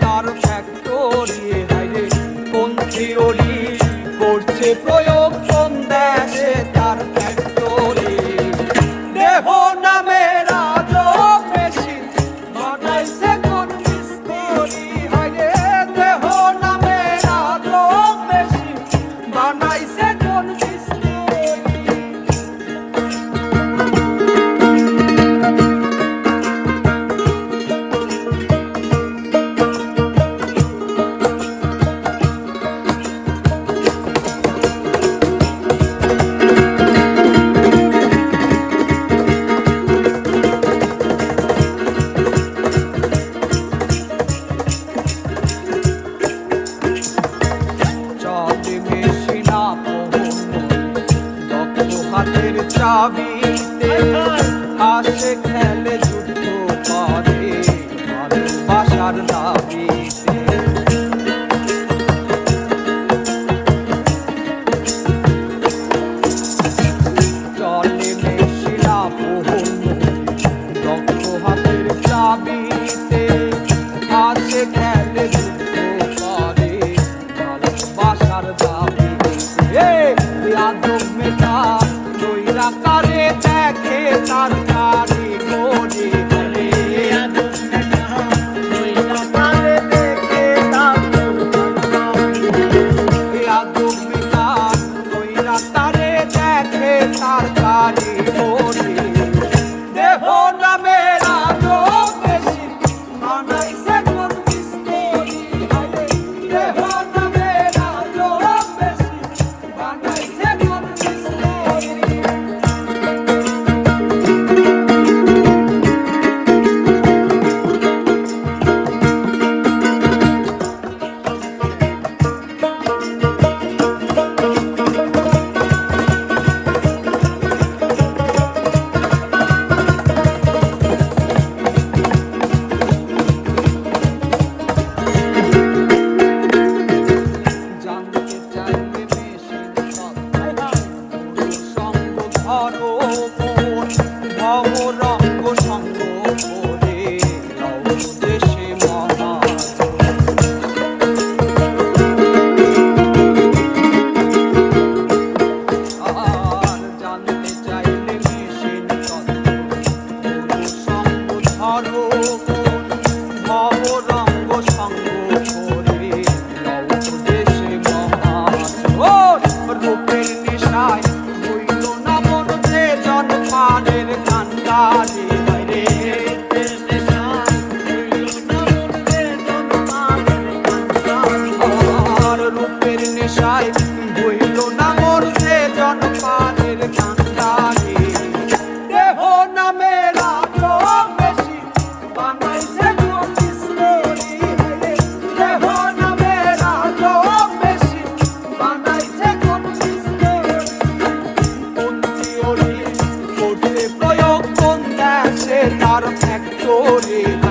তার ফ্যাক্টরি হাইরে কোন থিওরি করছে প্রয়োগ? 我闯。I'm Adam's act,